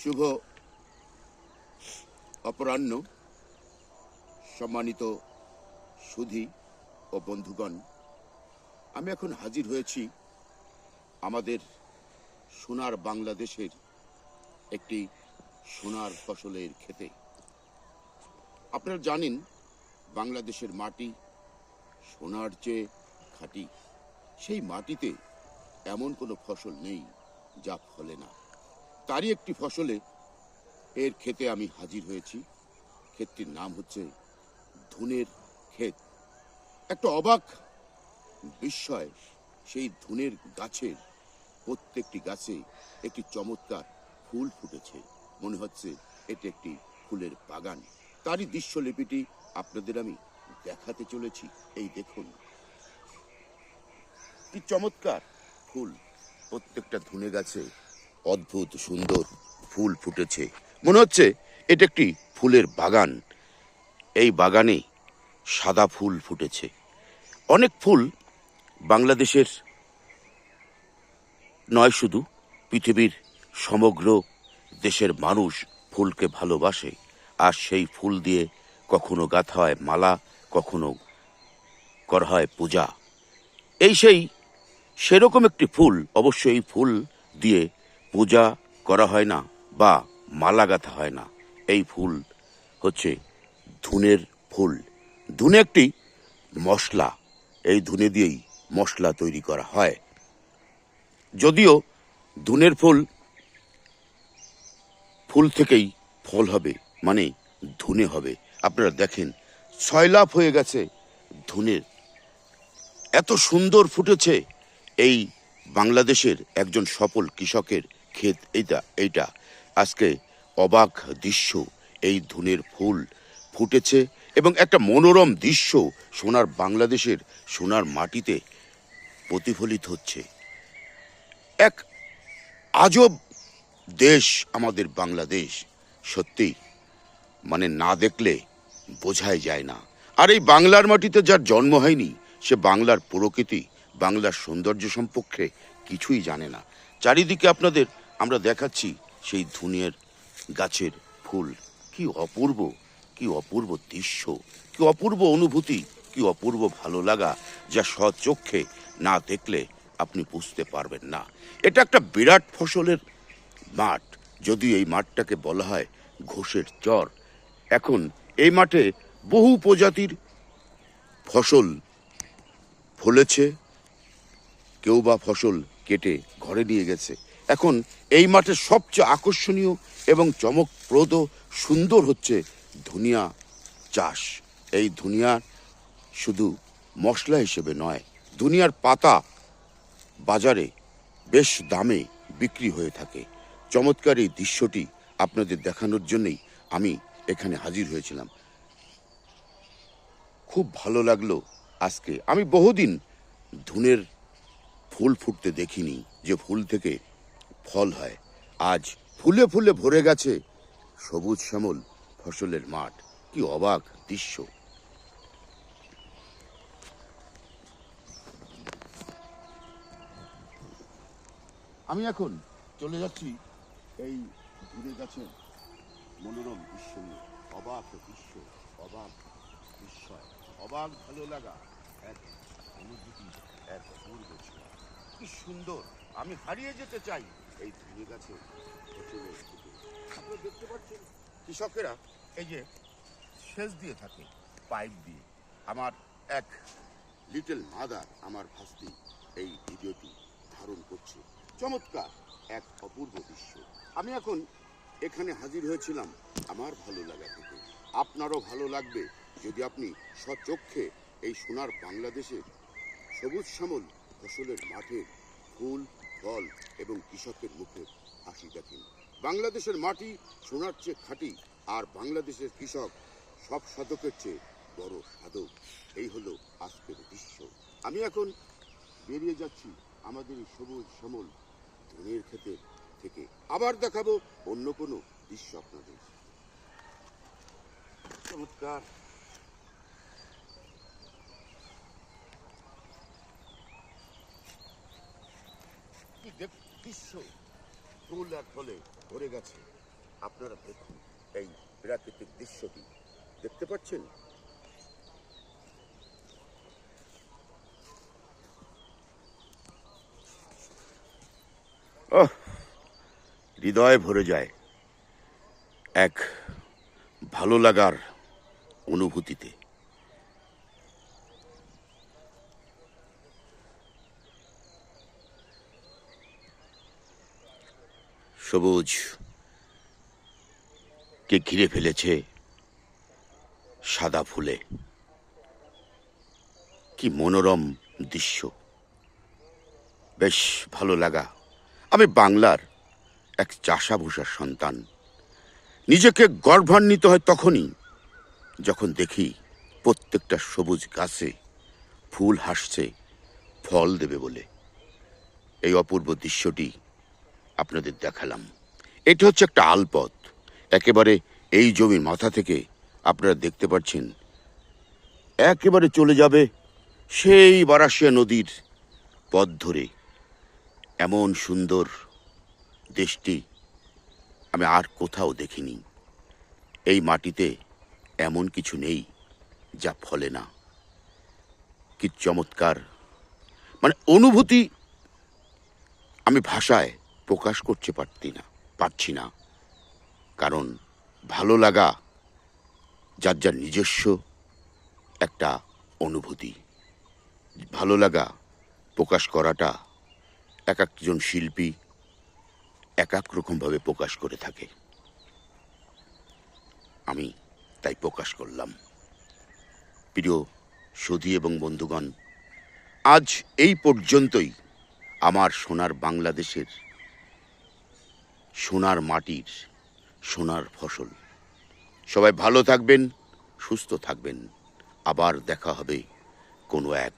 শুভ অপরাহ্ন, সম্মানিত সুধী ও বন্ধুগণ, আমি এখন হাজির হয়েছি আমাদের সোনার বাংলাদেশের একটি সোনার ফসলের ক্ষেতে। আপনারা জানেন, বাংলাদেশের মাটি সোনার চেয়ে খাঁটি। সেই মাটিতে এমন কোনো ফসল নেই যা ফলে না। তারই একটি ফসলে এর ক্ষেতে আমি হাজির হয়েছি। ক্ষেতটির নাম হচ্ছে ধুনের ক্ষেত। একটা অবাক বিস্ময় সেই ধুনের গাছের প্রত্যেকটি গাছে একটি চমৎকার ফুল ফুটেছে। মনে হচ্ছে এটি একটি ফুলের বাগান। তারই দৃশ্যলিপিটি আপনাদের আমি দেখাতে চলেছি। এই দেখুন। কি চমৎকার ফুল প্রত্যেকটা ধুনে গাছে অদ্ভুত, সুন্দর ফুল ফুটেছে। মনে হচ্ছে এটা একটি ফুলের বাগান। এই বাগানে সাদা ফুল ফুটেছে। অনেক ফুল বাংলাদেশের নয় শুধু, পৃথিবীর সমগ্র দেশের মানুষ ফুলকে ভালোবাসে। আর সেই ফুল দিয়ে কখনো গাঁথা হয় মালা, কখনো করা হয় পূজা। এই সেই সেরকম একটি ফুল অবশ্য এই ফুল দিয়ে পূজা করা হয় না বা মালা গাঁথা হয় না। এই ফুল হচ্ছে ধুনের ফুল। ধুনে একটি মশলা। এই ধুনে দিয়েই মশলা তৈরি করা হয়। যদিও ধুনের ফুল ফুল থেকেই ফল হবে মানে ধুনে হবে। আপনারা দেখেন ছয়লাভ হয়ে গেছে ধুনের। এত সুন্দর ফুটেছে এই বাংলাদেশের একজন সফল কৃষকের ক্ষেত, এইটা এইটা। আজকে অবাক দৃশ্য, এই ধুনের ফুল ফুটেছে এবং একটা মনোরম দৃশ্য সোনার বাংলাদেশের সোনার মাটিতে প্রতিফলিত হচ্ছে। এক আজব দেশ আমাদের বাংলাদেশ সত্যি মানে না দেখলে বোঝাই যায় না। আর এই বাংলার মাটিতে যার জন্ম হয়নি, সে বাংলার প্রকৃতি, বাংলার সৌন্দর্য সম্পর্কে কিছুই জানে না। চারিদিকে আপনাদের আমরা দেখাচ্ছি সেই ধুনিয়ার গাছের ফুল। কি অপূর্ব কি অপূর্ব দৃশ্য, কি অপূর্ব অনুভূতি, কি অপূর্ব ভালো লাগা যা স্বচক্ষে না দেখলে আপনি বুঝতে পারবেন না। এটা একটা বিরাট ফসলের মাঠ। যদিও এই মাঠটাকে বলা হয় ঘোষের চর, এখন এই মাঠে বহু প্রজাতির ফসল ফলেছে। কেউ বা ফসল কেটে ঘরে নিয়ে গেছে। এখন এই মাঠের সবচেয়ে আকর্ষণীয় এবং চমকপ্রদ সুন্দর হচ্ছে ধনিয়া চাষ। এই ধনিয়া শুধু মশলা হিসেবে নয়, ধনিয়ার পাতা বাজারে বেশ দামে বিক্রি হয়ে থাকে। চমৎকার এই দৃশ্যটি আপনাদের দেখানোর জন্যই আমি এখানে হাজির হয়েছিলাম। খুব ভালো লাগল আজকে। আমি বহুদিন ধুনের ফুল ফুটতে দেখিনি। যে ফুল থেকে ফল হয়। আজ ফুলে ফুলে ভরে গেছে সবুজ শ্যামল ফসলের মাঠ। কি অবাক দৃশ্য। আমি এখন চলে যাচ্ছি এই ঘুরে গেছে মনোরম দৃশ্য অবাক দৃশ্য, অবাক বিস্ময় অবাক ভালো লাগা। এক অনুভূতি, এক অপূর্ব কি সুন্দর, আমি হারিয়ে যেতে চাই। এই ধুনে গাছে। আপনারা দেখতে পাচ্ছেন কৃষকেরা এই যে সেচ দিয়ে থাকে, পাইপ দিয়ে। আমার এক লিটল মাদার আমার ভাস্তি, এই ভিডিওটি ধারণ করছে। চমৎকার এক অপূর্ব দৃশ্য। আমি এখন এখানে হাজির হয়েছিলাম আমার ভালো লাগা থেকে। আপনারও ভালো লাগবে যদি আপনি স্বচক্ষে এই সোনার বাংলাদেশের সবুজ শ্যামল ফসলের মাঠের ফুল ফল এবং কৃষকের মুখে হাসি দেখেন। বাংলাদেশের মাটি সোনার চেয়ে খাঁটি, আর বাংলাদেশের কৃষক সব সাধকের চেয়ে বড় সাধক। এই হলো আজকের দৃশ্য। আমি এখন বেরিয়ে যাচ্ছি আমাদের এই সবুজ সমল ধনের ক্ষেতের থেকে। আবার দেখাবো অন্য কোনো দৃশ্য আপনাদের। চমৎকার। কি দৃশ্য ফুল ভরে গেছে। আপনারা দেখুন এই প্রাকৃতিক দৃশ্যটি। দেখতে পাচ্ছেন? হৃদয় ভরে যায় এক ভালো লাগার অনুভূতিতে। সবুজ কে ঘিরে ফেলেছে সাদা ফুলে। কি মনোরম দৃশ্য। বেশ ভালো লাগা। আমি বাংলার এক চাষাভূষার সন্তান। নিজেকে গর্বান্বিত হয় তখনই যখন দেখি প্রত্যেকটা সবুজ গাছে ফুল হাসছে, ফল দেবে বলে। এই অপূর্ব দৃশ্যটি আপনাদের দেখালাম। এটি হচ্ছে একটা আলপথ। একেবারে এই জমির মাথা থেকে আপনারা দেখতে পাচ্ছেন, একেবারে চলে যাবে সেই বারাসিয়া নদীর পথ ধরে। এমন সুন্দর দেশটি আমি আর কোথাও দেখিনি। এই মাটিতে এমন কিছু নেই যা ফলে না। কি চমৎকার। মানে অনুভূতি আমি ভাষায় প্রকাশ করতে পারতি না, পারছি না। কারণ ভালো লাগা যার যার নিজস্ব একটা অনুভূতি। ভালো লাগা প্রকাশ করাটা এক একজন শিল্পী এক এক রকমভাবে প্রকাশ করে থাকে। আমি তাই প্রকাশ করলাম। প্রিয় সুধী এবং বন্ধুগণ, আজ এই পর্যন্তই। আমার সোনার বাংলাদেশের সোনার মাটির সোনার ফসল। সবাই ভালো থাকবেন, সুস্থ থাকবেন। আবার দেখা হবে কোনো এক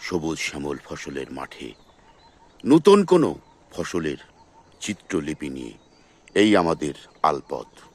সবুজ শ্যামল ফসলের মাঠে। নতুন কোনো ফসলের চিত্রলিপি নিয়ে। এই আমাদের আলপথ।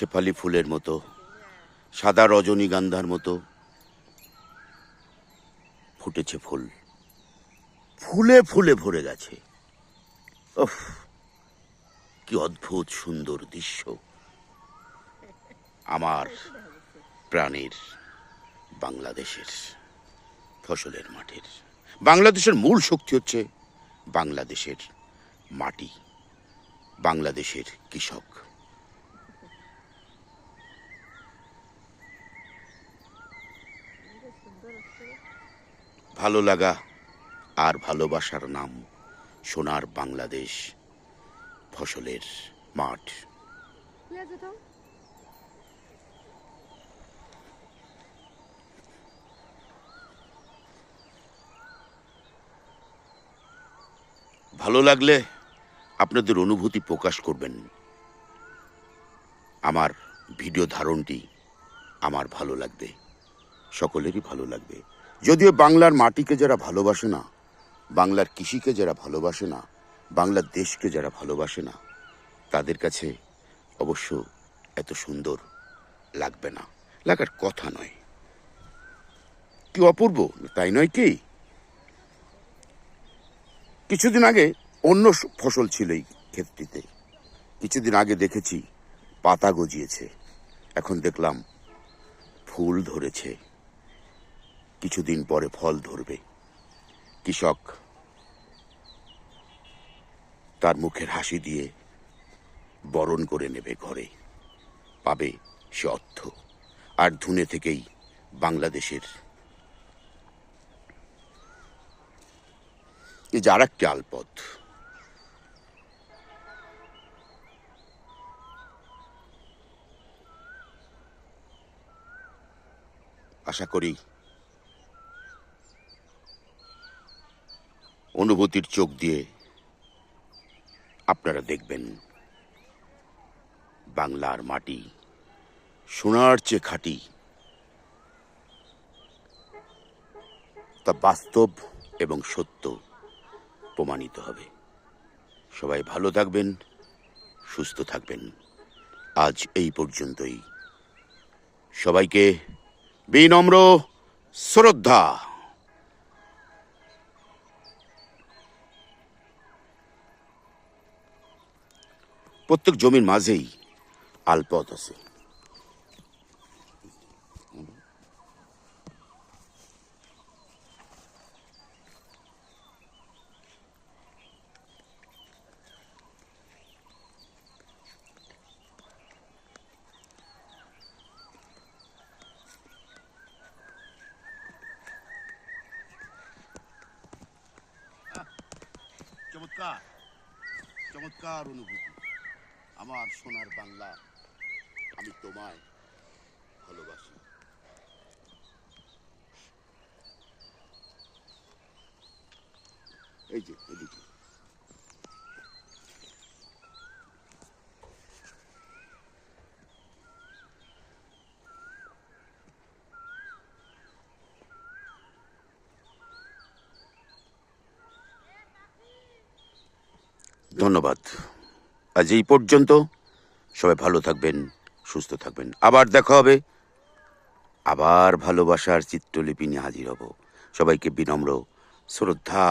শেফালি ফুলের মতো, সাদা রজনীগন্ধার মতো ফুটেছে ফুল। ফুলে ফুলে ভরে গেছে। কি অদ্ভুত সুন্দর দৃশ্য। আমার প্রাণের বাংলাদেশের, ফসলের মাঠের। বাংলাদেশের মূল শক্তি হচ্ছে বাংলাদেশের মাটি, বাংলাদেশের কৃষক। ভালো লাগা আর ভালোবাসার নাম সোনার বাংলাদেশ ফসলের মাঠ। ভালো লাগলে আপনাদের অনুভূতি প্রকাশ করবেন। আমার ভিডিও ধারণটি আমার ভালো লাগবে, সকলেরই ভালো লাগবে। যদিও বাংলার মাটিকে যারা ভালোবাসে না, বাংলার কৃষিকে যারা ভালোবাসে না, বাংলার দেশকে যারা ভালোবাসে না, তাদের কাছে অবশ্য এত সুন্দর লাগবে না। লাগার কথা নয়। কি অপূর্ব, তাই নয় কি? কিছুদিন আগে অন্য ফসল ছিল এই ক্ষেতটিতে কিছুদিন আগে দেখেছি পাতা গজিয়েছে। এখন দেখলাম ফুল ধরেছে। কিছুদিন পরে ফল ধরবে। কৃষক তার মুখের হাসি দিয়ে বরণ করে নেবে ঘরে। পাবে সে অর্থ। আর ধুনে থেকেই বাংলাদেশের এই যে আর একটি আলপথ আশা করি অনুভূতির চোখ দিয়ে আপনারা দেখবেন বাংলার মাটি, সোনার চেয়ে খাঁটি। তা বাস্তব এবং সত্য প্রমাণিত হবে। সবাই ভালো থাকবেন, সুস্থ থাকবেন। আজ এই পর্যন্তই। সবাইকে বিনম্র শ্রদ্ধা। প্রত্যেক জমির মাঝেই আলপথ আছে। চমৎকার চমৎকার অনুভূতি। আমার সোনার বাংলা আমি তোমায় ভালোবাসি। এই যে এদিকে ধন্যবাদ। আজ এই পর্যন্ত সবাই ভালো থাকবেন, সুস্থ থাকবেন। আবার দেখা হবে। আবার ভালোবাসার চিত্রলিপি নিয়ে হাজির হব। সবাইকে বিনম্র শ্রদ্ধা।